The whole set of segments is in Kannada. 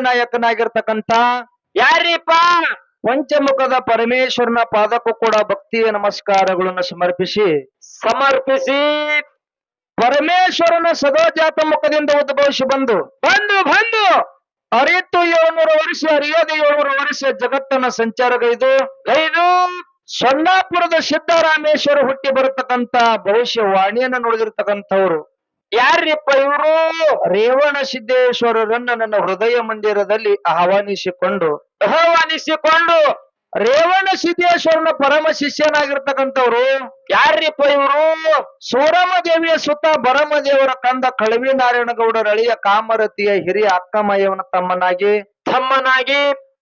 ನಾಯಕನಾಗಿರ್ತಕ್ಕಂಥ ಯಾರೀಪ ಪಂಚಮುಖದ ಪರಮೇಶ್ವರನ ಪಾದಕ್ಕೂ ಕೂಡ ಭಕ್ತಿಯ ನಮಸ್ಕಾರಗಳನ್ನು ಸಮರ್ಪಿಸಿ ಸಮರ್ಪಿಸಿ ಪರಮೇಶ್ವರನ ಸದೋಜಾತ ಮುಖದಿಂದ ಉದ್ಭವಿಸಿ ಬಂದು ಬಂದು ಬಂದು ಅರಿತು ಏಳ್ನೂರು ವರ್ಷ, ಅರಿಯೋದು ಏಳ್ನೂರು ವರ್ಷ ಜಗತ್ತನ್ನ ಸಂಚಾರಗೈದು ಗೈದು ಸೊನ್ನಾಪುರದ ಸಿದ್ದರಾಮೇಶ್ವರ ಹುಟ್ಟಿ ಬರತಕ್ಕಂತ ಭವಿಷ್ಯವಾಣಿಯನ್ನ ನೋಡಿದಿರ್ತಕ್ಕಂಥವ್ರು. ಯಾರಿಪ್ಪ ಇವರು? ರೇವಣ ಸಿದ್ದೇಶ್ವರರನ್ನ ನನ್ನ ಹೃದಯ ಮಂದಿರದಲ್ಲಿ ಆಹ್ವಾನಿಸಿಕೊಂಡು ಆಹ್ವಾನಿಸಿಕೊಂಡು ರೇವಣ ಸಿದ್ದೇಶ್ವರನ ಪರಮ ಶಿಷ್ಯನಾಗಿರ್ತಕ್ಕಂಥವ್ರು. ಯಾರಿಪ್ಪ ಇವರು? ಸೂರಮ ದೇವಿಯ ಸುತ್ತ ಬರಮ ದೇವರ ಕಂದ ಕಳವಿ ನಾರಾಯಣಗೌಡರ ಅಳಿಯ ಕಾಮರತಿಯ ಹಿರಿಯ ಅಕ್ಕಮಯ್ಯವನ ತಮ್ಮನಾಗಿ ತಮ್ಮನಾಗಿ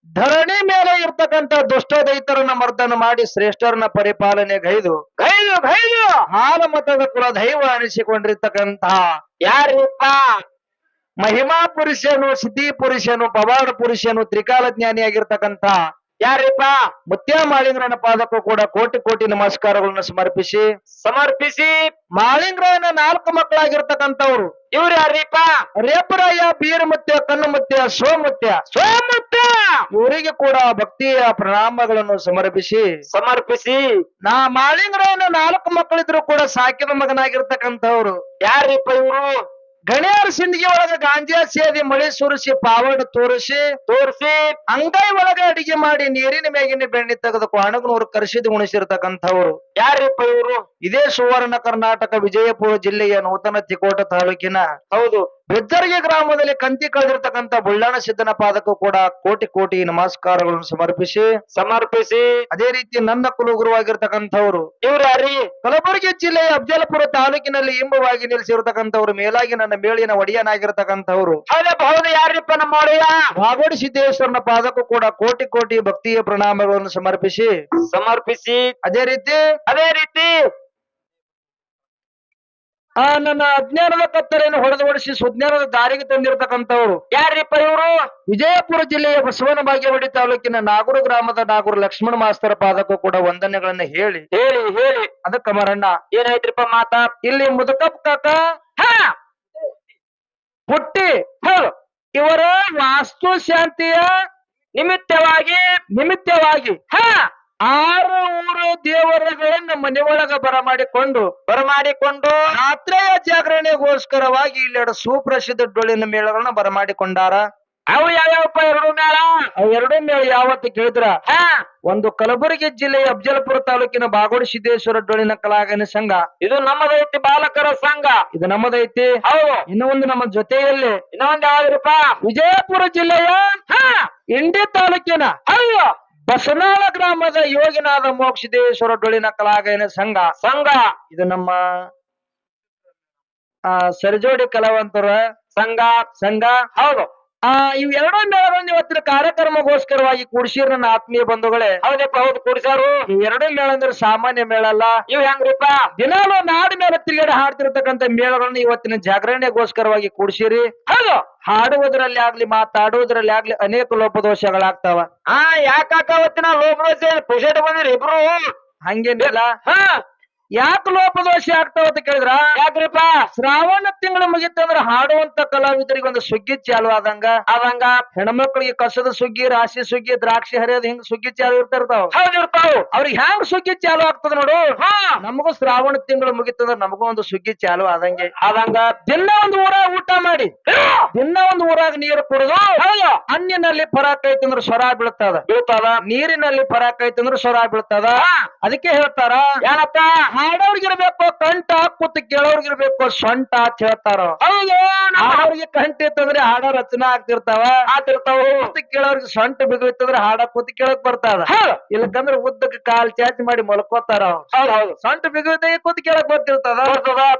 ಧರಣಿ ಮೇಲೆ ಇರ್ತಕ್ಕಂಥ ದುಷ್ಟ ದೈತರನ್ನ ಮರ್ದನ ಮಾಡಿ ಶ್ರೇಷ್ಠರನ್ನ ಪರಿಪಾಲನೆ ಗೈದು ಗೈದು ಗೈದು! ಹಾಲ ಮತದ ಕುಲ ದೈವ ಅನಿಸಿಕೊಂಡಿರ್ತಕ್ಕಂತಹ ಯಾರಿಪ್ಪ? ಮಹಿಮಾ ಪುರುಷನು ಸಿದ್ಧಿ ಪುರುಷನು ಪವಾಡ ಪುರುಷನು ತ್ರಿಕಾಲ ಜ್ಞಾನಿಯಾಗಿರ್ತಕ್ಕಂಥ ಯಾರಿಪ್ಪ? ಮುತ್ಯ ಮಾಳಿಂಗ್ರನ ಪಾದಕ್ಕೂ ಕೂಡ ಕೋಟಿ ಕೋಟಿ ನಮಸ್ಕಾರಗಳನ್ನು ಸಮರ್ಪಿಸಿ ಸಮರ್ಪಿಸಿ! ಮಾಳಿಂಗ್ರನ ನಾಲ್ಕು ಮಕ್ಕಳಾಗಿರ್ತಕ್ಕಂಥವ್ರು. ಇವ್ರು ಯಾರಿಪ್ಪ? ರೇಪರಾಯ ಬೀರ ಮುತ್ಯ ಕಣ್ಣು ಮುತ್ಯ ಸೋಮುತ್ಯ! ಸೋಮುತ್ತ ಇವರಿಗೆ ಕೂಡ ಭಕ್ತಿಯ ಪ್ರಣಾಮಗಳನ್ನು ಸಮರ್ಪಿಸಿ. ಸಮರ್ಪಿಸಿ. ನಾ ಮಾಳಿಂಗರಾಯನ ನಾಲ್ಕು ಮಕ್ಕಳಿದ್ರು ಕೂಡ ಸಾಕಿದ ಮಗನಾಗಿರ್ತಕ್ಕಂಥವ್ರು. ಯಾರಿಪ್ಪ ಇವರು? ಗಣಿಯರ ಸಿಂದಿಗೆ ಒಳಗ ಗಾಂಜಾ ಸೇದಿ ಮಳೆ ಸುರಿಸಿ ಪಾವಡ ತೋರಿಸಿ. ತೋರಿಸಿ. ಅಂಗೈ ಒಳಗ ಅಡಿಗೆ ಮಾಡಿ ನೀರಿನ ಮೇಗಿನ ಬೆಣ್ಣೆ ತೆಗೆದು ಅಣಗನೂರು ಕರ್ಸಿದ್ ಉಣಿಸಿರ್ತಕ್ಕಂಥವ್ರು. ಯಾರಿಪ್ಪ ಇವರು? ಇದೇ ಸುವರ್ಣ ಕರ್ನಾಟಕ ವಿಜಯಪುರ ಜಿಲ್ಲೆಯ ನೂತನ ತಿಕೋಟ ತಾಲೂಕಿನ. ಹೌದು. ಬೆದ್ದರ್ಗಿ ಗ್ರಾಮದಲ್ಲಿ ಕಂತಿ ಕಳೆದಿರ್ತಕ್ಕಂಥ ಬುಳ್ಳಾಣ ಸಿದ್ದನ ಪಾದಕ್ಕೂ ಕೂಡ ಕೋಟಿ ಕೋಟಿ ನಮಸ್ಕಾರಗಳನ್ನು ಸಮರ್ಪಿಸಿ ಸಮರ್ಪಿಸಿ. ಅದೇ ರೀತಿ ನನ್ನ ಕುಲಗುರುವಾಗಿರ್ತಕ್ಕಂಥವ್ರು ಇವ್ರ ಯಾರಿ? ಕಲಬುರಗಿ ಜಿಲ್ಲೆಯ ಅಬ್ಜಲಪುರ ತಾಲೂಕಿನಲ್ಲಿ ಇಂಬವಾಗಿ ನಿಲ್ಲಿಸಿರ್ತಕ್ಕಂಥವ್ರು ಮೇಲಾಗಿ ನನ್ನ ಮೇಳಿನ ಒಡೆಯನಾಗಿರ್ತಕ್ಕಂಥವ್ರು. ಹೌದು ಯಾರಿಪ್ಪ ನಮ್ಮ ಒಡೆಯ? ಬಾಗೋಡಿ ಸಿದ್ದೇಶ್ವರನ ಪಾದಕ್ಕೂ ಕೂಡ ಕೋಟಿ ಕೋಟಿ ಭಕ್ತಿಯ ಪ್ರಣಾಮಗಳನ್ನು ಸಮರ್ಪಿಸಿ ಸಮರ್ಪಿಸಿ. ಅದೇ ರೀತಿ ಅದೇ ರೀತಿ. ಆ ನನ್ನ ಅಜ್ಞಾನದ ಕತ್ತಲೆಯನ್ನು ಹೊಡೆದೊಡಿಸಿ ಸುಜ್ಞಾನದ ದಾರಿಗೆ ತಂದಿರತಕ್ಕಂಥವ್ರು. ಯಾರಿಪ್ಪ ಇವರು? ವಿಜಯಪುರ ಜಿಲ್ಲೆಯ ಬಸವನ ಬಾಗೇವಾಡಿ ತಾಲೂಕಿನ ನಾಗೂರು ಗ್ರಾಮದ ನಾಗೂರು ಲಕ್ಷ್ಮಣ ಮಾಸ್ತರ ಪಾದಕ್ಕೂ ಕೂಡ ವಂದನೆಗಳನ್ನ ಹೇಳಿ. ಹೇಳಿ ಹೇಳಿ. ಅದಕ್ಕ ಮರಣ್ಣ ಏನಾಯ್ತ್ರಿಪ್ಪ ಮಾತಾ? ಇಲ್ಲಿ ಕಾಕ? ಹಾ! ಹುಟ್ಟಿ ಇವರ ವಾಸ್ತು ಶಾಂತಿಯ ನಿಮಿತ್ತವಾಗಿ ನಿಮಿತ್ತವಾಗಿ ಹಾ! ಆರು ಊರು ದೇವರುಗಳನ್ನ ಮನೆಯೊಳಗ ಬರಮಾಡಿಕೊಂಡು ಬರಮಾಡಿಕೊಂಡು ರಾತ್ರಿಯ ಜಾಗರಣೆಗೋಸ್ಕರವಾಗಿ ಇಲ್ಲೆರಡು ಸುಪ್ರಸಿದ್ಧ ಡೊಳ್ಳಿನ ಮೇಳಗಳನ್ನ ಬರಮಾಡಿಕೊಂಡಾರ. ಅವು ಯಾವ್ಯಾವಪ್ಪ ಎರಡು ಮೇಳ? ಎರಡು ಎರಡೂ ಮೇಳ ಯಾವತ್ತು ಕೇಳಿದ್ರ? ಹಾ. ಒಂದು ಕಲಬುರಗಿ ಜಿಲ್ಲೆಯ ಅಫಜಲ್ಪುರ ತಾಲೂಕಿನ ಬಾಗೋಡ ಸಿದ್ದೇಶ್ವರ ಡೊಳ್ಳಿನ ಕಲಾಗನ ಸಂಘ. ಇದು ನಮ್ಮದೈತಿ ಬಾಲಕರ ಸಂಘ. ಇದು ನಮ್ಮದೈತಿ ಹೌದು. ಇನ್ನೊಂದು ಒಂದು ನಮ್ಮ ಜೊತೆಯಲ್ಲಿ ಇನ್ನೊಂದು ಯಾವ್ದ್ರಪ್ಪ? ವಿಜಯಪುರ ಜಿಲ್ಲೆಯ ಹಾ. ಇಂಡಿ ತಾಲೂಕಿನ ಹೌದು. ಬಸನಾಳ ಗ್ರಾಮದ ಯೋಗಿನಾದ ಮೋಕ್ಷದೇಶ್ವರ ಡೊಳಿನ ಕಲಾಗಯನ ಸಂಘ. ಸಂಘ. ಇದು ನಮ್ಮ ಆ ಸರಿಜೋಡಿ ಕಲಾವಂತರ ಸಂಘ. ಸಂಘ. ಹೌದು. ಆ ಇವೆರಡೂ ಮೇಳಗಳನ್ನು ಇವತ್ತಿನ ಕಾರ್ಯಕ್ರಮಗೋಸ್ಕರವಾಗಿ ಕೂಡಿಸಿರ್ ನನ್ನ ಆತ್ಮೀಯ ಬಂಧುಗಳೇ. ಹೌದಪ್ಪ ಹೌದು ಕೂಡಿಸಾರು. ಇವ್ ಎರಡು ಮೇಳ ಅಂದ್ರೆ ಸಾಮಾನ್ಯ ಮೇಳ ಅಲ್ಲ. ಇವ್ ಹೆಂಗ್ರಿಪ್ಪ? ದಿನಾಲು ನಾಡ ಮೇಲೆ ತಿರುಗಾಡಿ ಹಾಡ್ತಿರ್ತಕ್ಕಂಥ ಮೇಳಗಳನ್ನ ಇವತ್ತಿನ ಜಾಗರಣೆಗೋಸ್ಕರವಾಗಿ ಕೂಡಿಸಿರಿ. ಹೌದು. ಹಾಡುವುದರಲ್ಲಿ ಆಗ್ಲಿ ಮಾತಾಡುವುದರಲ್ಲಿ ಆಗ್ಲಿ ಅನೇಕ ಲೋಪದೋಷಗಳಾಗ್ತಾವ. ಆ ಯಾಕಾಕ ಅವತ್ತಿನ ಲೋಪದೋಷ? ಪುಷೇಟ್ ಬಂದಿರಿ ಇಬ್ರು. ಹಂಗೇನಿಲ್ಲ. ಹಾ. ಯಾಕೆ ಲೋಪದೋಷ ಆಗ್ತಾವ ಅಂತ ಕೇಳಿದ್ರ? ಯಾಕ್ರಿಪ ಶ್ರಾವಣ ತಿಂಗಳು ಮುಗಿತಂದ್ರ ಹಾಡುವಂತ ಕಲಾವಿದರಿಗೆ ಒಂದು ಸುಗ್ಗಿ ಚಾಲು ಆದಂಗ? ಆದಂಗ? ಹೆಣ್ಮಕ್ಳಿಗೆ ಕಸದ ಸುಗ್ಗಿ, ರಾಶಿ ಸುಗ್ಗಿ, ದ್ರಾಕ್ಷಿ ಹರಿಯೋದು ಹಿಂಗ್ ಸುಗ್ಗಿ ಚಾಲು ಇರ್ತಿರ್ತಾವ ಹೌದು ಇರ್ತಾವು. ಅವ್ರಿಗೆ ಹ್ಯಾಂಗ್ ಸುಗ್ಗಿ ಚಾಲು ಆಗ್ತದ ನೋಡು? ಹಾ. ನಮಗೂ ಶ್ರಾವಣ ತಿಂಗಳು ಮುಗಿತಂದ್ರ ನಮಗೂ ಒಂದು ಸುಗ್ಗಿ ಚಾಲು ಆದಂಗೆ. ಆದಂಗ? ದಿನ ಒಂದು ಊರಾಗ ಊಟ ಮಾಡಿ. ದಿನ ಒಂದು ಊರಾಗ ನೀರು ಕುಡಿದು ಹಣ್ಣಿನಲ್ಲಿ ಫರಾಕ್ ಐತಂದ್ರ ಸ್ವರ ಬೀಳ್ತದ. ಬೀಳ್ತದ? ನೀರಿನಲ್ಲಿ ಫರಾಕ್ ಐತಂದ್ರ ಸ್ವರ ಬೀಳ್ತದ? ಅದಕ್ಕೆ ಹೇಳ್ತಾರ? ಏನಪ್ಪ ಹಾಡೋರ್ಗಿರ್ಬೇಕು ಕೂತ್ ಕೇಳೋರ್ಗಿರ್ಬೇಕು ಸೊಂಟ ಅಂತ ಹೇಳ್ತಾರ. ಹೌದು ಕಂಟಿ ಹಾಡೋರ್ಗೆ ಕಂಠ ಇತ್ತಂದ್ರೆ ಹಾಡ ರಚನೆ ಆಗ್ತಿರ್ತಾವ. ಆಗ್ತಿರ್ತಾವ. ಕೂತು ಕೇಳೋರ್ಗೆ ಸೊಂಟ ಬಿಗುತ್ತಂದ್ರೆ ಹಾಡ ಕೂತು ಕೇಳಕ್ ಬರ್ತಾರ ಇಲ್ಲಕಂದ್ರ ಉದ್ದಕ್ಕೆ ಕಾಲ್ ಚಾಚಿ ಮಾಡಿ ಮಲ್ಕೋತಾರ. ಹೌದು ಹೌದು. ಸೊಂಟ ಬಿಗುತ್ತೆ ಕೂತು ಕೇಳಕ್ ಬರ್ತಿರ್ತದ.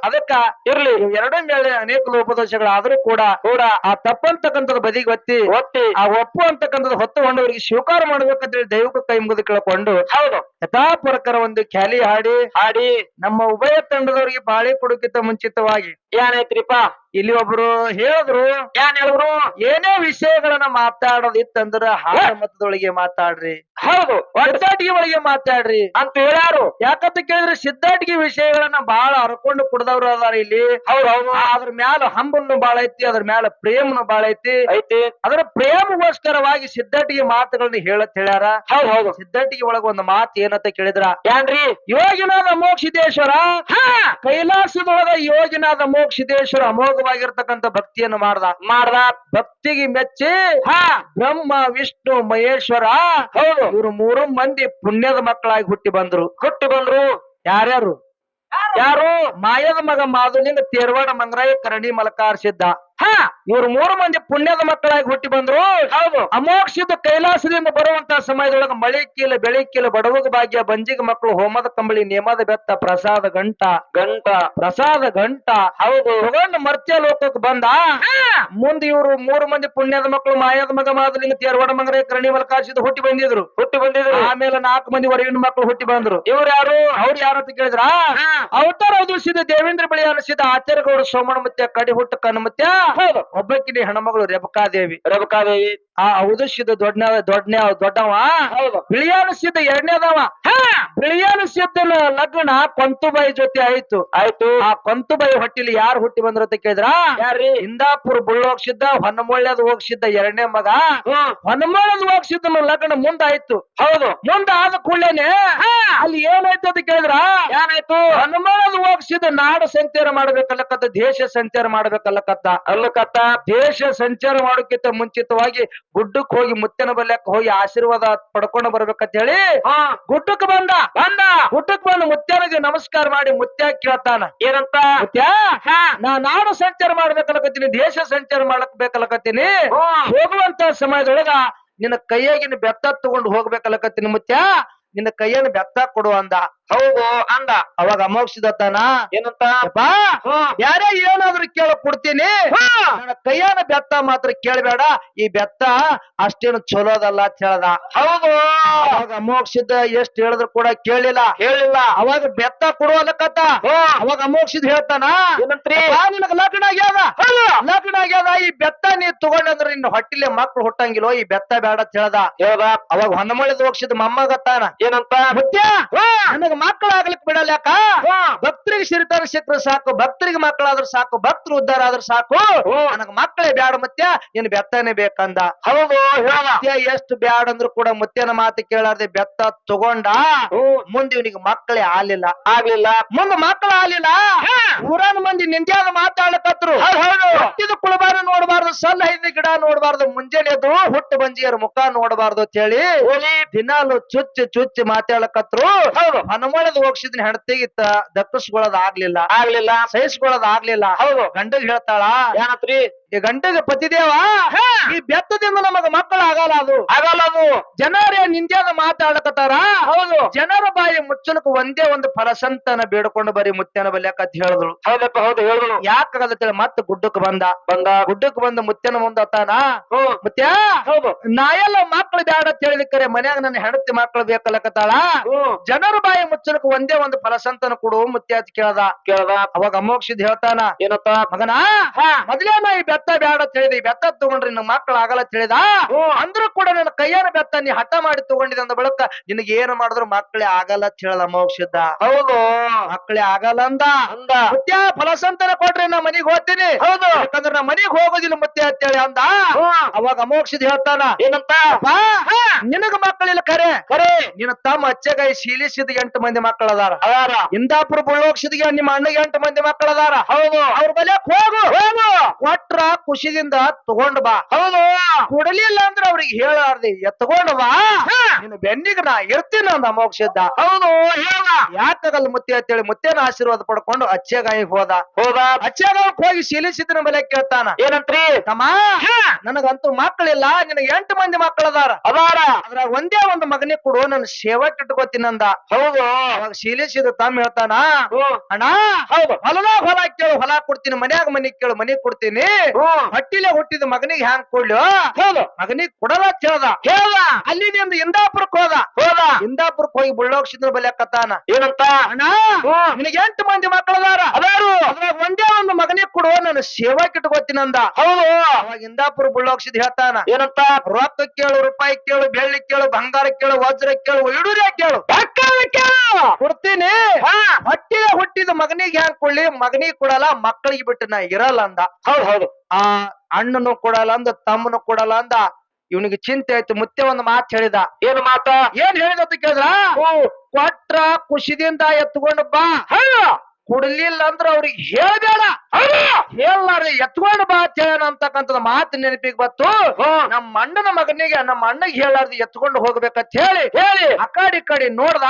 ಅದಕ್ಕ ಇರ್ಲಿ ಎರಡೂ ಮೇಲೆ ಅನೇಕ ಲೋಪದೋಷಗಳಾದ್ರೂ ಕೂಡ ಕೂಡ. ಆ ತಪ್ಪಂತಕ್ಕಂಥದ್ದು ಬದಿಗೆ ಒತ್ತಿ ಒತ್ತಿ. ಆ ಒಪ್ಪು ಅಂತಕ್ಕಂಥದ್ದು ಹೊತ್ತು ಹೊಂಡವರಿಗೆ ಸ್ವೀಕಾರ ಮಾಡ್ಬೇಕಂತೇಳಿ ದೈವಕ್ಕೆ ಕೈ ಮುಗಿದು ಕೇಳ್ಕೊಂಡು ಹೌದು. ಯಥಾಪುರಕರ ಒಂದು ಖ್ಯಾಲಿ ಹಾಡಿ ಹಾಡಿ. ನಮ್ಮ ಉಭಯ ತಂಡದವರಿಗೆ ಬಾಳಿ ಕೊಡೋಕಿಂತ ಮುಂಚಿತವಾಗಿ. ಏನೈತ್ರಿಪ್ಪ ಇಲ್ಲಿ ಒಬ್ರು ಹೇಳಿದ್ರು ಏನ್ ಹೇಳಿದ್ರು ಏನೇ ವಿಷಯಗಳನ್ನ ಮಾತಾಡೋದಿತ್ತಂದ್ರ ಹಾಳ ಮತದೊಳಗೆ ಮಾತಾಡ್ರಿ. ಹೌದು. ಒಡ್ಡಾಟಿಗೆ ಒಳಗೆ ಮಾತಾಡ್ರಿ. ಅಂತ ಹೇಳ್ಯಾರು. ಯಾಕಂತ ಕೇಳಿದ್ರೆ ಸಿದ್ದಾಟಿಗೆ ವಿಷಯಗಳನ್ನ ಬಹಳ ಹರ್ಕೊಂಡು ಕುಡ್ದವ್ರು ಅದಾರ ಇಲ್ಲಿ. ಹೌದು ಅದ್ರ ಮ್ಯಾಲ ಹಂಬನ್ನು ಬಾಳ ಐತಿ ಅದ್ರ ಮ್ಯಾಲ ಪ್ರೇಮನು ಬಾಳ ಐತಿ. ಐತಿ. ಅದ್ರ ಪ್ರೇಮಗೋಸ್ಕರವಾಗಿ ಸಿದ್ಧಾಟಿಗೆ ಮಾತುಗಳನ್ನ ಹೇಳತ್ ಹೇಳ್ಯಾರ. ಹೌದು ಹೌದು. ಸಿದ್ಧಾಟಿಗೆ ಒಳಗ ಒಂದು ಮಾತು ಏನಂತ ಕೇಳಿದ್ರ? ಏನ್ರಿ? ಯೋಗಿನಾದ ಮೋಕ್ಷಿದೇಶ್ವರ. ಕೈಲಾಸದೊಳಗ ಯೋಗಿನಾದ ಮೋಕ್ಷಿದೇಶ್ವರ ಅಮೋಘವಾಗಿರ್ತಕ್ಕಂಥ ಭಕ್ತಿಯನ್ನು ಮಾಡ್ದ. ಮಾಡ್ದ ಭಕ್ತಿಗೆ ಮೆಚ್ಚಿ ಹಾ ಬ್ರಹ್ಮ ವಿಷ್ಣು ಮಹೇಶ್ವರ ಹೌದು. ಇವರು ಮೂರು ಮಂದಿ ಪುಣ್ಯದ ಮಕ್ಕಳಾಗಿ ಹುಟ್ಟಿ ಬಂದ್ರು. ಹುಟ್ಟಿ ಬಂದ್ರು. ಯಾರ್ಯಾರು? ಯಾರು? ಮಾಯದ ಮಗ ಮಾಧುನಿಂದ ತೇರ್ವಾಡ ಮಂಗರಾಯ ಕರಣಿ ಮಲಕಾರ್ಸಿದ್ದ. ಹಾ ಇವ್ರು ಮೂರು ಮಂದಿ ಪುಣ್ಯದ ಮಕ್ಕಳಾಗಿ ಹುಟ್ಟಿ ಬಂದ್ರು. ಹೌದು. ಅಮೋಕ್ಷದ ಕೈಲಾಸದಿಂದ ಬರುವಂತ ಸಮಯದೊಳಗ ಮಳೆ ಕೀಲ ಬೆಳೆ ಕೀಲ ಬಡವಗ ಭಾಗ್ಯ ಬಂಜಿಗ ಮಕ್ಕಳು ಹೋಮದ ಕಂಬಳಿ ನೇಮದ ಬೆತ್ತ ಪ್ರಸಾದ ಗಂಟ. ಗಂಟ. ಪ್ರಸಾದ ಗಂಟ. ಹೌದು. ತಗೊಂಡು ಮರ್ತ್ಯ ಲೋಕಕ್ಕೆ ಬಂದ? ಮುಂದೆ ಇವರು ಮೂರು ಮಂದಿ ಪುಣ್ಯದ ಮಕ್ಕಳು ಮಾಯದ ಮಗ ಮಾದಲಿಂಗ ತೇರ್ವಾಡ ಮಂಗರಾಯ ಕರಣಿ ಮಲಕಾರ್ಸಿದ ಹುಟ್ಟಿ ಬಂದಿದ್ರು. ಹುಟ್ಟಿ ಬಂದಿದ್ರು. ಆಮೇಲೆ ನಾಲ್ಕು ಮಂದಿ ಹೊರಗಿನ ಮಕ್ಕಳು ಹುಟ್ಟಿ ಬಂದ್ರು. ಇವ್ರು ಯಾರು? ಅವ್ರು ಯಾರು ಅಂತ ಕೇಳಿದ್ರ? ಅವತಾರ ಸಿದ್ಧ ದೇವೇಂದ್ರ ಬಳಿ ಅನಿಸಿದ ಆಚಾರ್ಯಗೌಡ ಸೋಮಣ ಮತ್ತೆ ಕಡಿ ಹುಟ್ಟು ಕಣ್ಣಮುತ್ಯ ಹೌದು ಒಬ್ಬಕ್ಕಿನಿ ಹೆಣ್ಮಗಳು ರೇಬಕಾದೇವಿ. ರೆಬಕಾದೇವಿ. ಆ ಔದಶ್ಯದ ದೊಡ್ಡ ದೊಡ್ಡ ದೊಡ್ಡವ. ಹೌದು. ಬಿಳಿಯಾನಸಿದ್ದ ಎರಡನೇದವ. ಬಿಳಿಯಾನಸಿದ್ದನ ಲಗ್ನ ಕೊಂತುಬಾಯಿ ಜೊತೆ ಆಯ್ತು. ಆಯ್ತು ಆ ಕೊಂತುಬಾಯಿ ಹೊಟ್ಟಿಲಿ ಯಾರು ಹುಟ್ಟಿ ಬಂದ್ರ ಅಂತ ಕೇಳಿದ್ರ? ಯಾರ್ರಿ? ಇಂದಾಪುರ ಬುಳ್ಳೋಗ್ಸಿದ್ದ ಹೊನ್ನಮೊಳ್ಳದ ಹೋಗ್ಸಿದ್ದ ಎರಡನೇ ಮಗ. ಹೊನ್ನಮೊಳ್ಳದ ಹೋಗ್ಸಿದ್ದನ ಲಗ್ನ ಮುಂದಾಯ್ತು. ಹೌದು. ಮುಂದ ಆದ ಕೂಡಲೇನೆ ಅಲ್ಲಿ ಏನಾಯ್ತು ಅಂತ ಕೇಳಿದ್ರ? ಏನಾಯ್ತು? ಹೊನ್ನಮೊಳ್ಳದ ಹೋಗ್ಸಿದ್ದ ನಾಡು ಸಂಚಾರ ಮಾಡ್ಬೇಕಲ್ಲಕತ್ತ ದೇಶ ಸಂಚಾರ ಮಾಡ್ಬೇಕಲ್ಲಕತ್ತ. ಅಲ್ಲಕತ್ತ. ದೇಶ ಸಂಚಾರ ಮಾಡೋಕ್ಕಿಂತ ಮುಂಚಿತವಾಗಿ ಗುಡ್ಡಕ್ ಹೋಗಿ ಮುತ್ತಿನ ಬಲ್ಯಕ್ ಹೋಗಿ ಆಶೀರ್ವಾದ ಪಡ್ಕೊಂಡು ಬರ್ಬೇಕಂತ ಹೇಳಿ ಹಾ. ಗುಡ್ಡಕ್ ಬಂದ. ಬಂದ. ಊಟಕ್ ಬಂದು ಮುತ್ಯಾನಿಗೆ ನಮಸ್ಕಾರ ಮಾಡಿ ಮುತ್ಯ ಕೇಳ್ತಾನ. ಏನಂತ? ಮುತ್ಯ? ನಾ ನಾನು ಸಂಚಾರ ಮಾಡ್ಬೇಕಲ್ಲಕತ್ತೀನಿ ದೇಶ ಸಂಚಾರ ಮಾಡಕ್ ಬೇಕಲ್ಲಕತ್ತೀನಿ ಹ್ಮ್. ಹೋಗುವಂತ ಸಮಯದೊಳಗ ನಿನ್ನ ಕೈಯಾಗಿನ ಬೆತ್ತ ತಗೊಂಡು ಹೋಗ್ಬೇಕಲ್ಲಕತ್ತೀನಿ ಮುತ್ಯ. ನಿನ್ನ ಕೈಯನ್ನು ಬೆತ್ತ ಕೊಡು ಅಂದ. ಹೌದು ಅಂದ. ಅವಾಗ ಅಮೋಕ್ಷಿದತ್ತಾನ ಏನಂತ? ಬಾ. ಯಾರೇ ಏನಾದ್ರೂ ಕೇಳ ಕೊಡ್ತೀನಿ. ನನ್ನ ಕೈಯಾನ ಬೆತ್ತ ಮಾತ್ರ ಕೇಳಬೇಡ. ಈ ಬೆತ್ತ ಅಷ್ಟೇನು ಚಲೋದಲ್ಲ ಅಂತ ಹೇಳ್ದ. ಹೌದು. ಅವಾಗ ಮೋಕ್ಷಿದ ಎಷ್ಟ್ ಹೇಳಿದ್ರು ಕೂಡ ಕೇಳಿಲ್ಲ. ಹೇಳಿಲ್ಲ ಅವಾಗ ಬೆತ್ತ ಕೊಡುವಲ್ಲಕತ್ತ ಹ್ಮ್. ಅವಾಗ ಅಮೋಕ್ಷಿದ್ ಹೇಳ್ತಾನ. ನಿನಗ ಲಗ್ನ ಆಗ್ಯಾದ. ಲಗ್ನ ಆಗ್ಯಾದ. ಈ ಬೆತ್ತ ನೀ ತಗೊಂಡಂದ್ರ ನಿನ್ನ ಹೊಟ್ಟಿಲೆ ಮಕ್ಳು ಹುಟ್ಟಂಗಿಲ್ಲೋ ಈ ಬೆತ್ತ ಬೇಡ ಅಂತ ಹೇಳದ. ಹೇಳ್ದ. ಅವಾಗ ಹೊನ್ನಮಳಿದ್ ಹೋಗ್ಸಿದ್ ಮಮ್ಮಗತ್ತಾನ. ಏನಂತ? ಮುತ್ಯ ನನಗ ಮಕ್ಕಳು ಆಗ್ಲಿಕ್ ಬಿಡಲ್ಲ ಯಾಕ? ಭಕ್ತರಿಗೆ ಸಿರಿತಾರ ಸಿಕ್ಕ್ರ ಸಾಕು ಭಕ್ತರಿಗೆ ಮಕ್ಕಳಾದ್ರ ಸಾಕು ಭಕ್ತರು ಉದ್ಧಾರ ಆದ್ರ ಸಾಕು ನನಗ ಮಕ್ಕಳೇ ಬ್ಯಾಡ ಮತ್ತೆ ನಿನ್ ಬೆತ್ತನೇ ಬೇಕಂದ. ಹೌದು ಎಷ್ಟು ಬ್ಯಾಡ ಅಂದ್ರು ಕೂಡ ಮುತ್ಯನ ಮಾತು ಕೇಳಾರ್ದೆ ಬೆತ್ತ ತಗೊಂಡ ಮುಂದೆ ಇವನಿಗೆ ಮಕ್ಕಳೇ ಆಲಿಲ್ಲ ಆಗ್ಲಿಲ್ಲ. ಮುಂದೆ ಮಕ್ಕಳು ಆಲಿಲ್ಲ ಊರನ್ ಮಂದಿ ನಿಂದ್ಯಾದ ಮಾತಾಡ್ಲಕತ್ರು. ಹುಟ್ಟಿದ ಕುಳಬಾರ ನೋಡಬಾರ್ದು ಸಲ್ಲ ಐದು ಗಿಡ ನೋಡಬಾರ್ದು ಮುಂಜಾನೆ ಎದ್ದು ಹುಟ್ಟು ಬಂಜಿಯರ ಮುಖ ನೋಡಬಾರ್ದು ಅಂತ ಹೇಳಿ ದಿನಾಲು ಚುಚ್ಚಿ ಚುಚ್ಚಿ ಮಾತಾಡಕತ್ರು ಹೌದು. ಹನುಮಳದ ಹೋಗ್ಸಿದ್ನ ಹೆಂಡತಿಗೆ ದಕ್ಕಸ್ಕೊಳ್ಳೋದ್ ಆಗ್ಲಿಲ್ಲ ಆಗ್ಲಿಲ್ಲ. ಸಹಿಸ್ಕೊಳ್ಳೋದ್ ಆಗ್ಲಿಲ್ಲ ಹೌದು ಗಂಡಗ್ ಹೇಳ್ತಾಳ ಏನತ್ರಿ? ಈ ಗಂಟೆಗೆ ಪತಿದೇವ ಈ ಬೆತ್ತದಿಂದ ನಮಗ ಮಕ್ಕಳು ಆಗಲ್ಲ ಅದು ಆಗಲ್ಲ ಅದು ಜನರೇ ನಿಂದ್ಯಾದ ಮಾತಾಡಕತ್ತಾರ? ಹೌದು. ಜನರ ಬಾಯಿ ಮುಚ್ಚಲಕ್ಕೆ ಒಂದೇ ಒಂದು ಫಲಸಂತನ ಬೇಡ್ಕೊಂಡು ಬರೀ ಮುತ್ಯನ ಬಲ್ಯಾಕ ಅಂತ ಹೇಳಿದ್ರು. ಹೌದಪ್ಪ ಹೌದು ಹೇಳಿದ್ರು ಮತ್ತೆ ಗುಡ್ಡಕ್ಕೆ ಬಂದ. ಬಂದ ಗುಡ್ಡಕ್ಕೆ ಬಂದ ಮುತ್ಯನ ಮುಂದ ತಾನ ಮುತ್ಯ ಹೌದು. ನಾ ಎಲ್ಲ ಮಕ್ಳು ಬೇಡ ಅಂತ ಹೇಳಿದ್ರೆ ಮನ್ಯಾಗ ನನ್ನ ಹೆಂಡತಿ ಮಕ್ಳು ಬೇಕಲ್ಲಕತ್ತಾಳ? ಜನರ ಬಾಯಿ ಮುಚ್ಚಲಕ್ಕೆ ಒಂದೇ ಒಂದು ಫಲಸಂತನ ಕೊಡು ಮುತ್ತೆ ಅಂತ ಕೇಳ್ದ. ಕೇಳ್ದ. ಅವಾಗ ಅಮೋಕ್ಷಿದ್ ಹೇಳ್ತಾನ ಏನತ್ತ ಮಗನ ಹಾ. ಮೊದಲೇ ನಾ ಈ ಬೆತ್ತ ಬ್ಯಾಡ ಅಂತ ಹೇಳಿದೆ. ಬೆತ್ತ ತಗೊಂಡ್ರಿ ನಿನ್ ಮಕ್ಕಳು ಆಗಲ್ಲ ತಿಳಿದ. ಅಂದ್ರೂ ಕೂಡ ನನ್ನ ಕೈಯಾನ ಬೆತ್ತ ನೀ ಹಠ ಮಾಡಿ ತಗೊಂಡಿದಂದ ಅಂದ ಬಳಕ ನಿನಗೆ ಏನು ಮಾಡಿದ್ರು ಮಕ್ಕಳೇ ಆಗಲ್ಲ ಅಂತ ಮೋಕ್ಷದ ಹೌದು. ಮಕ್ಕಳೇ ಆಗಲ್ಲ ಅಂದ? ಅಂದ. ಮುತ್ಯ ಫಲಸಂತನ ಕೊಟ್ರಿ ನಾ ಮನಿಗ್ ಹೋಗ್ತೀನಿ. ಹೌದು. ಯಾಕಂದ್ರೆ ನಾ ಮನಿಗ್ ಹೋಗೋದಿಲ್ಲ ಮತ್ತೆ ಅಂತೇಳಿ ಅಂದ? ಅವಾಗ ಮೋಕ್ಷದ ಹೇಳ್ತಾನ. ಏನಂತ? ನಿನಗ ಮಕ್ಕಳಿಲ್ಲ ಕರೆ. ಕರೆ. ನಿನ್ನ ತಮ್ಮ ಅಚ್ಚಗಾಯಿ ಶೀಲಿಸಿದ ಎಂಟು ಮಂದಿ ಮಕ್ಕಳ ಅದಾರ. ಇಂದಾಪುರ ಬುಳ್ಳೋಕ್ಷಿದಿಗೆ ನಿಮ್ಮ ಅಣ್ಣಗೆ ಎಂಟು ಮಂದಿ ಮಕ್ಕಳದಾರ. ಹೌದು. ಅವ್ರ ಬಲಿಯಕ್ ಹೋಗು. ಹೋಗು. ಕೊಟ್ರ ಖುಷಿದಿಂದ ತಗೊಂಡ್ ಬಾ. ಹೌದು. ಕೊಡಲಿಲ್ಲ ಅಂದ್ರೆ ಅವ್ರಿಗೆ ಹೇಳಾರ್ದಿ ಎತ್ಕೊಂಡ್ ಬಾ. ನಿನ್ನ ಬೆನ್ನಿಗೆ ನಾ ಇರ್ತೀನಿ ಅಂದ ಮೋಕ್ಷಿದ್ದ. ಹೌದು ಹೇಳ. ಮುತ್ತೆ ಅಂತ ಅಂತೇಳಿ ಮುತ್ತೇನ ಆಶೀರ್ವಾದ ಪಡ್ಕೊಂಡು ಅಚ್ಚಗಾಯಿಗೆ ಹೋದ. ಹೋದ. ಅಚ್ಚಗಾಯಕ್ ಹೋಗಿ ಶೀಲಿಸಿದ್ರ ಮೇಲೆ ಕೇಳ್ತಾನ. ಏನಂತ್ರಿ? ತಮ್ಮ ನನಗಂತೂ ಮಕ್ಕಳಿಲ್ಲ ನಿನಗೆ ಎಂಟು ಮಂದಿ ಮಕ್ಕಳದಾರ. ಅದಾರ. ಅದ್ರ ಒಂದೇ ಒಂದು ಮಗನಿಗೆ ಕೊಡು ನನ್ ಸೇವಕ್ ಇಟ್ಕೋತೀನಂದ ಹೌದು. ಅವಾಗ ಶೀಲಿಸಿದ ತಮ್ಮ ಹೇಳ್ತಾನ. ಅಣ್ಣ ಹೌದು. ಹೊಲದ ಹೊಲ ಕೇಳು ಹೊಲ ಕೊಡ್ತೀನಿ ಮನ್ಯಾಗ ಮನಿ ಕೇಳು ಮನಿ ಕೊಡ್ತೀನಿ. ಹೊಟ್ಟಿಲೆ ಹುಟ್ಟಿದ ಮಗನಿಗೆ ಹ್ಯಾಂಗ್ ಕೊಡ್ಲು? ಹೌದು. ಮಗನಿಗೆ ಕೊಡಲ್ಲ ಕೇಳ್ದ ಹೇಳ ಅಲ್ಲಿ ನಿಂದ ಇಂದಾಪುರಕ್ಕೆ ಹೋದ. ಹೋದ. ಇಂದಾಪುರಕ್ಕೆ ಹೋಗಿ ಬುಳ್ಳೋಕ್ಷಿದ್ರ ಬಲಿಯಕತ್ತಾನ ಏನಂತ? ಅಣ್ಣ. ನಿನಗೆ ಎಂಟು ಮಂದಿ ಮಕ್ಕಳದಾರ ಅದಾರು. ಅದ್ರಾಗ ಒಂದೇ ಒಂದು ಮಗನಿಗೆ ಕೊಡುವ ನನ್ನ ಸೇವಾ ಅಂದ. ಹೌದು. ಅವಾಗ ಇಂದಾಪುರ ಬುಳ್ಳೋಕ್ಷಿದ್ ಹೇಳ್ತಾನ. ಏನಂತ? ರೊಕ್ಕ ಕೇಳು ರೂಪಾಯಿ ಕೇಳು ಬೆಳ್ಳಿ ಕೇಳು ಬಂಗಾರ ಕೇಳು ವಜ್ರ ಕೇಳು ಇಡುದ ಕೇಳು. ಕೇಳು. ಕೊಡ್ತೀನಿ. ಹಾ. ಹೊಟ್ಟಿದ ಹುಟ್ಟಿದ ಮಗನಿಗೆ ಹ್ಯಾಂಗ್ ಕೊಡ್ಲಿ? ಮಗನಿಗೆ ಕೊಡಲ್ಲ ಮಕ್ಕಳಿಗೆ ಬಿಟ್ಟು ನಾ ಇರಲ್ಲ ಅಂದ. ಹೌದು ಹೌದು. ಆ ಅಣ್ಣನು ಕೊಡಲ್ಲ ಅಂದ ತಮ್ಮನು ಕೊಡಲ್ಲ ಅಂದ ಇವನಿಗೆ ಚಿಂತೆ ಆಯ್ತು. ಮುತ್ತೆ ಒಂದು ಮಾತು ಹೇಳಿದ. ಏನು ಮಾತ? ಏನ್ ಹೇಳಿದ ಅಂತ ಕೇಳಿದ್ರ. ಕೊಟ್ರ ಖುಷಿದಿಂದ ಎತ್ಕೊಂಡು ಬಾ. ಕೊಡ್ಲಿಲ್ಲ ಅಂದ್ರ ಅವ್ರಿಗೆ ಹೇಳ್ಬೇಡ. ಹೇಳಾರಿ ಎತ್ಕೊಂಡು ಬಾ ಅಂತೇಳ ಅಂತಕ್ಕಂಥದ್ದು ಮಾತು ನೆನಪಿಗೆ ಬತ್ತು ನಮ್ಮ ಅಣ್ಣನ ಮಗನಿಗೆ ನಮ್ಮ ಅಣ್ಣಗೆ ಹೇಳಾರ್ದು ಎತ್ಕೊಂಡು ಹೋಗ್ಬೇಕಂತ ಹೇಳಿ ಹೇಳಿ. ಆ ಕಡೆ ಈ ಕಡೆ ನೋಡ್ದ.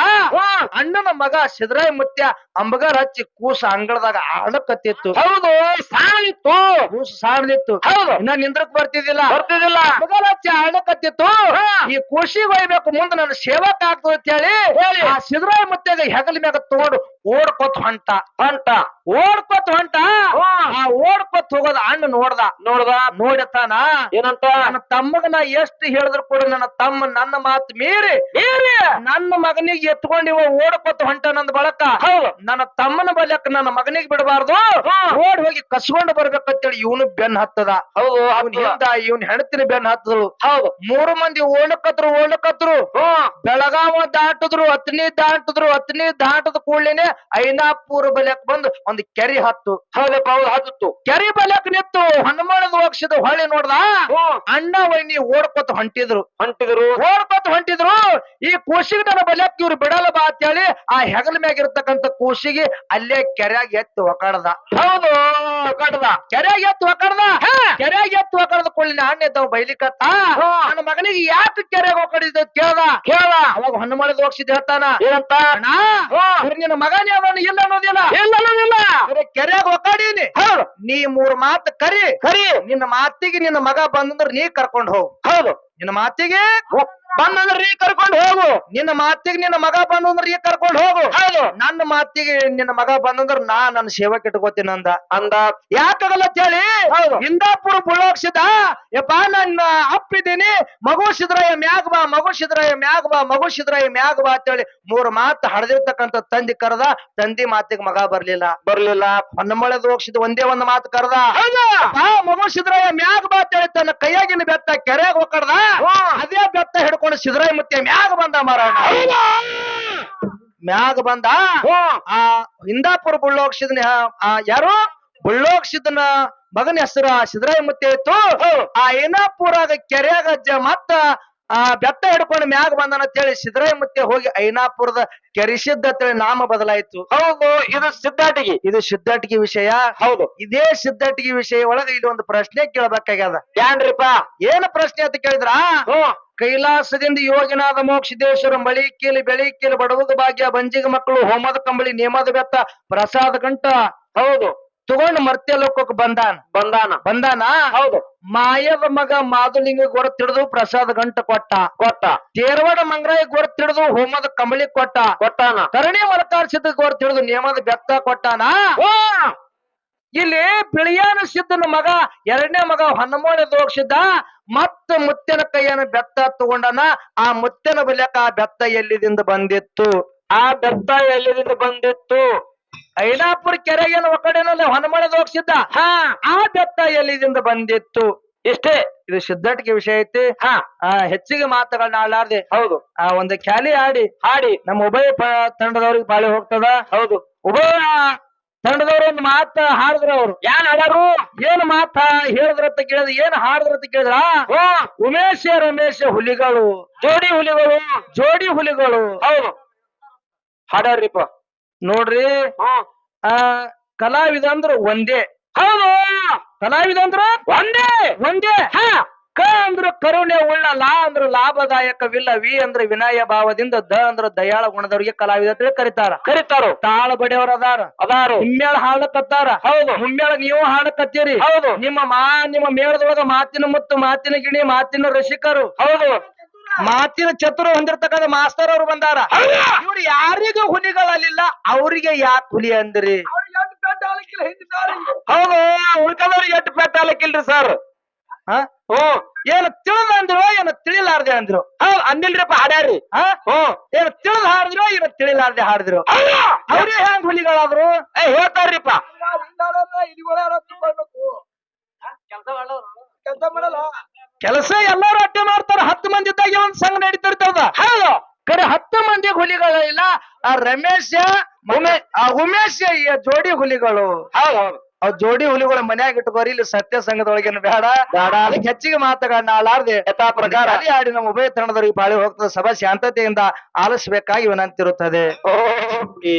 ಅಣ್ಣನ ಮಗ ಸಿದ್ರಾಯ ಮುತ್ಯ ಅಂಬಗಾರ ಹಚ್ಚಿ ಕೂಸ ಅಂಗಳದಾಗ ಆಡಕತ್ತಿತ್ತು. ಹೌದು ಸಾಣಿತ್ತು ಕೂಸು ಸಾಣದಿತ್ತು ಹೌದು. ಇನ್ನ ನಿಂದ್ರಕ್ ಬರ್ತಿದ್ದಿಲ್ಲ. ಬರ್ತಿದಿಲ್ಲ ಅಂಬಗಾರ ಹಚ್ಚಿ ಆಡಕತ್ತಿತ್ತು. ಈ ಕೃಷಿ ಒಯ್ಬೇಕು ಮುಂದೆ ನನ್ನ ಸೇವಕ ಆಗ್ತದೆ ಅಂತ ಹೇಳಿ. ಆ ಸಿದ್ರಾಯ ಮುತ್ಯಾಗ ಹೆಗಲ ಮ್ಯಾಗ ತಗೊಂಡು ಓಡ್ಕೊತ್ ಹೊಂಟ. ಅಂತ ಓಡ್ಕೊತ್ ಹೊಂಟ ಆ ಓಡ್ಕೊತ್ ಹೋಗೋದ ಅಣ್ಣ ನೋಡ್ದ. ನೋಡ್ದ. ನೋಡತಾನ ಏನಂತ? ನನ್ನ ತಮ್ಮಗ ನಾ ಎಷ್ಟು ಹೇಳಿದ್ರು ಕೂಡ ನನ್ನ ತಮ್ಮ ನನ್ನ ಮಾತು ಮೀರಿ ಮೀರಿ. ನನ್ನ ಮಗನಿಗೆ ಎತ್ಕೊಂಡು ಇವ ಹೊಂಟ ನನ್ನ ಬಳಕ ನನ್ನ ತಮ್ಮನ ಬಳಕ ನನ್ನ ಮಗನಿಗೆ ಬಿಡಬಾರ್ದು. ಓಡ್ ಹೋಗಿ ಕಸ್ಕೊಂಡು ಬರ್ಬೇಕಂತೇಳಿ ಇವನು ಬೆನ್ ಹತ್ತದ. ಹೌದು ಅವನ್ ಹೌದು. ಇವನ್ ಹೆಣತಿನ ಬೆನ್ ಹತ್ತದಳು. ಹೌದು. ಮೂರು ಮಂದಿ ಓಣಕತ್ರು ಓಣಕತ್ರು. ಹ್ಮ್ ಬೆಳಗಾವ ದಾಟಿದ್ರು ಹತ್ತನೇ ದಾಟಿದ್ರು ಹತ್ತನೇ ದಾಟದ ಕೂಡಲೇನೆ ಐನಾಪುರ ಬಲ್ಯಕ್ ಬಂದು ಒಂದು ಕೆರಿ ಹತ್ತು. ಹೌದಪ್ಪ ಹೌದು ಹತ್ತು ಕೆರಿ ಬಲ್ಯಕ್ ನಿತ್ತು ಹನುಮಾನದ ವಕ್ಷದ ಹೊಳೆ ನೋಡ್ದ? ಅಣ್ಣ ವೈನಿ ಓಡ್ಕೊತ ಹೊಂಟಿದ್ರು. ಹೊಂಟಿದ್ರು. ಓಡ್ಕೊತ ಹೊಂಟಿದ್ರು. ಈ ಕೂಸಿಗೆ ನನ್ನ ಬಲ್ಯಕ್ ಇವ್ರು ಬಿಡಲ್ಲ ಬಾ ಅಂತೇಳಿ ಆ ಹೆಗಲ ಮ್ಯಾಗ ಇರ್ತಕ್ಕಂಥ ಕೂಸಿಗೆ ಅಲ್ಲೇ ಕೆರ್ಯಾಗ ಎತ್ತು ಒಕಾಡ್ದ. ಹೌದು ಒಕಾಡ್ದ. ಕೆರ್ಯಾಗ ಎತ್ತು ಒಕಾಡ್ದ? ಕೆರ್ಯಾಗ ಎತ್ತು ಒಕಾಡ್ದ ಕೊಳ್ಳಿನ ಅಣ್ಣ ಇದ್ದಾವ ಬೈಲಿಕತ್ತ? ನನ್ನ ಮಗನಿಗೆ ಯಾಕೆ ಕೆರ್ಯಾಗ ಒಕಡಿದ ಕೇಳ್ದ? ಕೇಳ ಅವಾಗ ಹನುಮಾನದ ವಕ್ಷದ ಹೇಳ್ತಾನ ಏನಂತ? ನಿನ್ನ ಮಗನೇ ಅವನು ಇಲ್ಲ ಅನ್ನೋದಿಲ್ಲ. ಇಲ್ಲ ಬರೀ ಕೆರ್ಯಾಗ ಹೌದು. ನೀ ಮೂರ್ ಮಾತು ಕರಿ. ಕರಿ. ನಿನ್ನ ಮಾತಿಗೆ ನಿನ್ನ ಮಗ ಬಂದಂದ್ರ ನೀ ಕರ್ಕೊಂಡ್ ಹೋಗು. ಹೌದು. ನಿನ್ನ ಮಾತಿಗೆ ಬಂದಂದ್ರ ರೀ ಕರ್ಕೊಂಡು ಹೋಗು. ನಿನ್ನ ಮಾತಿಗೆ ನಿನ್ನ ಮಗ ಬಂದಂದ್ರ ರೀ ಕರ್ಕೊಂಡು ಹೋಗು. ಹೌದು. ನನ್ನ ಮಾತಿಗೆ ನಿನ್ನ ಮಗ ಬಂದಂದ್ರ ನಾ ನನ್ನ ಸೇವಕ್ ಇಟ್ಕೋತೀನಿ ಅಂದ. ಅಂದ. ಯಾಕಾಗಲ್ಲ ಅಂತ ಹೇಳಿ ಬುಳೋಕ್ಸಿದ ಇಂದಾಪುರ ಬುಳೋಕ್ಷಿದ ಯಪ್ಪ ನನ್ನ ಅಪ್ಪಿದ್ದೀನಿ ಮಗು ಸಿದ್ರಯ್ಯ ಮ್ಯಾಗ ಬಾ ಮಗು ಸಿದ್ರಯ್ಯ ಮ್ಯಾಗ ಬಾ ಮಗು ಸಿದ್ರಯ್ಯ ಮ್ಯಾಗ ಬಾ ಅಂತೇಳಿ ಮೂರು ಮಾತು ಹಡ್ದಿರ್ತಕ್ಕಂಥ ತಂದಿ ಕರೆದ ತಂದಿ ಮಾತಿಗೆ ಮಗ ಬರ್ಲಿಲ್ಲ. ಬರ್ಲಿಲ್ಲ. ಹೊನ್ನಮಳೆ ಹೋಗ್ಸಿದ ಒಂದೇ ಒಂದು ಮಾತು ಕರೆದ. ಮಗು ಸಿದ್ರಯ್ಯ ಮ್ಯಾಗ ಬಾ ಅಂತೇಳಿ ತನ್ನ ಕೈಯಾಗಿನ ಬೆತ್ತ ಕೆರೆಗೆ ಹೋಗ್ಕಡ್ದ ಅದೇ ಬೆತ್ತ ಹಿಡ್ಕೊಂಡು ಸಿದ್ದರಾಯ ಮತ್ತೆ ಮ್ಯಾಗ ಬಂದ ಮಾರಾಯಣ ಮ್ಯಾಗ ಬಂದ ಆ ಇಂದಾಪುರ ಬುಳ್ಳೋಕ್ಷಿದನ ಯಾರು ಬುಳ್ಳೋಕ್ಷಿದನ ಮಗನ ಹೆಸರು ಸಿದ್ದರಾಯ ಮತ್ತೆ ಇತ್ತು. ಆ ಏನಾಪುರಾಗ ಕೆರೆಯಾಗ ಮತ್ತ ಆ ಬೆತ್ತ ಹಿಡ್ಕೊಂಡು ಮ್ಯಾಗ ಬಂದನ ಅಂತೇಳಿ ಸಿದ್ರಾಯ ಮುತ್ತೆ ಹೋಗಿ ಐನಾಪುರದ ಕೆರಿಸಿದ್ದ ಅಂತೇಳಿ ನಾಮ ಬದಲಾಯಿತು. ಹೌದು ಇದು ಸಿದ್ದಾಟಿಗೆ. ಇದು ಸಿದ್ದಾಟಿಗೆ ವಿಷಯ? ಹೌದು. ಇದೇ ಸಿದ್ದಾಟಿಗೆ ವಿಷಯ ಒಳಗೆ ಇಲ್ಲಿ ಒಂದು ಪ್ರಶ್ನೆ ಕೇಳಬೇಕಾಗ್ಯದ. ಏನ್ರಿಪ್ಪ? ಏನ್ ಪ್ರಶ್ನೆ ಅಂತ ಕೇಳಿದ್ರ? ಕೈಲಾಸದಿಂದ ಯೋಗಿನಾದ ಮೋಕ್ಷದೇಶ್ವರ ಮಳಿ ಕೀಲಿ ಬೆಳಿ ಕೀಲಿ ಬಡವದ ಭಾಗ್ಯ ಬಂಜಿಗ ಮಕ್ಕಳು ಹೋಮದ ಕಂಬಳಿ ನೇಮದ ಬೆತ್ತ ಪ್ರಸಾದ ಗಂಟ ಹೌದು. ತಗೊಂಡು ಮರ್ತ್ಯ ಲೋಕಕ್ಕೆ ಬಂದಾನ. ಬಂದಾನ. ಬಂದಾನ? ಹೌದು. ಮಾಯದ ಮಗ ಮಾದುಲಿಂಗ ಗೊರತಿಡಿದು ಪ್ರಸಾದ ಗಂಟ ಕೊಟ್ಟ. ಕೊಟ್ಟ. ತೇರವಾಡ ಮಂಗರಾಯ ಗೊರತಿಡಿದು ಹೋಮದ ಕಂಬಳಿ ಕೊಟ್ಟ. ಕೊಟ್ಟಾನ. ಕರುಣಿ ಮಲಕಾರ್ಸಿದ ಗೊರತಿಡಿದು ನೇಮದ ಬೆತ್ತ ಕೊಟ್ಟಾನ. ಇಲ್ಲಿ ಬಿಳಿಯಾನ ಸಿದ್ದನ ಮಗ ಎರಡನೇ ಮಗ ಹನುಮಾನ ದೋಕ್ಷಿದ್ದ ಮತ್ತ ಮುತ್ತಿನ ಕೈಯನ್ನು ಬೆತ್ತ ತಗೊಂಡನ ಆ ಮುತ್ತಿನ ಬಲಿಯಕ ಆ ಬೆತ್ತ ಎಲ್ಲಿದಿಂದ ಬಂದಿತ್ತು? ಆ ಬೆತ್ತ ಎಲ್ಲಿದಿಂದ ಬಂದಿತ್ತು? ಐನಾಪುರ ಕೆರೆಗೇನ ಒಕ್ಕಡೆನಲ್ಲಿ ಹನುಮಾನ ಹೋಗ್ಸಿದ್ದ ಹಾ. ಆ ಬೆತ್ತ ಎಲ್ಲಿದಿಂದ ಬಂದಿತ್ತು? ಇಷ್ಟೇ ಇದು ಸಿದ್ಧಾಟಿಕೆ ವಿಷಯ ಐತಿ. ಹಾ. ಹೆಚ್ಚಿಗೆ ಮಾತುಗಳನ್ನ ಆಡಲಾರ್ದೆ. ಹೌದು. ಆ ಒಂದು ಖ್ಯಾಲಿ ಆಡಿ. ಹಾಡಿ. ನಮ್ಮ ಉಭಯ ತಂಡದವ್ರಿಗೆ ಬಾಳಿ ಹೋಗ್ತದ? ಹೌದು. ಉಭಯ ತಂಡದವ್ರು ಒಂದು ಮಾತ ಹಾಡಿದ್ರ ಅವ್ರು. ಯಾನ್ ಹಾಡಾರು ಏನ್ ಮಾತ ಹೇಳಿದ್ರಂತ ಕೇಳಿದ್ರೆ ಏನ್ ಅಂತ ಕೇಳಿದ್ರ? ಓ ಉಮೇಶ ರಮೇಶ ಹುಲಿಗಳು. ಜೋಡಿ ಹುಲಿಗಳು. ಜೋಡಿ ಹುಲಿಗಳು. ಹೌದು. ಹಾಡಾರ್ರಿಪ್ಪ ನೋಡ್ರಿ ಆ ಕಲಾವಿದ ಅಂದ್ರ ಒಂದೇ. ಹೌದು. ಕಲಾವಿದ ಅಂದ್ರ ಒಂದೇ. ಒಂದೇ. ಹಾ. ಕ ಅಂದ್ರ ಕರುಣೆ ಉಳ್ಳ ಲಾ ಅಂದ್ರ ಲಾಭದಾಯಕವಿಲ್ಲ ವಿ ಅಂದ್ರ ವಿನಯ ಭಾವದಿಂದ ದ ಅಂದ್ರ ದಯಾಳ ಗುಣದವರಿಗೆ ಕಲಾವಿದ ಅಂತ ಕರೀತಾರ. ಕರೀತಾರೋ. ತಾಳ ಬಡಿಯವ್ರ ಅದಾರ. ಅದಾರು. ಹುಮ್ಮೇಳ ಹಾಡಕತ್ತಾರ ಹೌದು. ಹುಮ್ಮೇಳ ನೀವು ಹಾಡಕತ್ತೀರಿ ಹೌದು. ನಿಮ್ಮ ಮಾ ನಿಮ್ಮ ಮೇಳದೊಳಗ ಮಾತಿನ ಮುತ್ತು ಮಾತಿನ ಗಿಣಿ ಮಾತಿನ ರಸಿಕರು. ಹೌದು. ಮಾತಿನ ಚತುರ ಹೊಂದಿರ್ತಕ್ಕಂಥ ಮಾಸ್ತರ್ ಅವ್ರು ಬಂದಾರ. ಇವ್ರು ಯಾರಿಗೂ ಹುಲಿಗಳಲ್ಲಿಲ್ಲ. ಅವರಿಗೆ ಯಾಕೆ ಹುಲಿ ಅಂದ್ರಿ? ಹೌದು ಉಳ್ಕೊಂಡವ್ರಿಗೆ ಎಷ್ಟು ಪೆಟ್ಟ ಹಾಲಕ್ಕಿಲ್ರಿ ಸರ್. ಹಾ? ಹ್ಮ್ ಏನು ತಿಳಿದ ಅಂದ್ರು ಏನು ತಿಳಿಲಾರ್ದೆ ಅಂದ್ರು. ಹೌದು ಅಂದಿಲ್ರಿಪ್ಪ ಹಾಡ್ಯಾರಿ ಹಾ? ಹ್ಮ್ ಏನು ತಿಳಿದ್ ಹಾಡಿದ್ರು ಏನು ತಿಳಿಲಾರ್ದೆ ಹಾಡಿದ್ರು. ಅವ್ರೇ ಹೆಂಗ್ ಹುಲಿಗಳಾದ್ರು? ಏ ಹೇಳ್ತಾರ್ರಿಪ್ಪ. ಕೆಲಸ ಎಲ್ಲಾರು ಅಡ್ಡೆ ಮಾಡ್ತಾರ. ಹತ್ತು ಮಂದಿ ಇದ್ದಾಗ ಹೌದು ಕರೆ ಹತ್ತು ಮಂದಿ ಹುಲಿಗಳು ಇಲ್ಲ ಆ ರಮೇಶ ಉಮೇಶ ಆ ಉಮೇಶ ಈ ಜೋಡಿ ಹುಲಿಗಳು. ಹೌದು ಹೌದು. ಅವ್ ಜೋಡಿ ಹುಲಿಗಳು ಮನ್ಯಾಗ ಇಟ್ಕೋರಿ ಇಲ್ಲಿ ಸತ್ಯ ಸಂಘದೊಳಗೇನು ಬೇಡ. ಬೇಡ. ಅದಕ್ಕೆ ಹೆಚ್ಚಿಗೆ ಮಾತುಗಳನ್ನ ಆಳಾರ್ದೆ ಯಥಾ ಪ್ರಕಾರ. ಅಲ್ಲಿ ಆಡಿ ನಮ್ಮ ಉಭಯ ತಂಡದವರಿಗೆ ಬಾಳಿ ಹೋಗ್ತದೆ. ಸಭಾ ಶಾಂತತೆಯಿಂದ ಆಲಿಸಬೇಕಾಗಿ ವಿನಂತಿರುತ್ತದೆ. ಓಕೆ.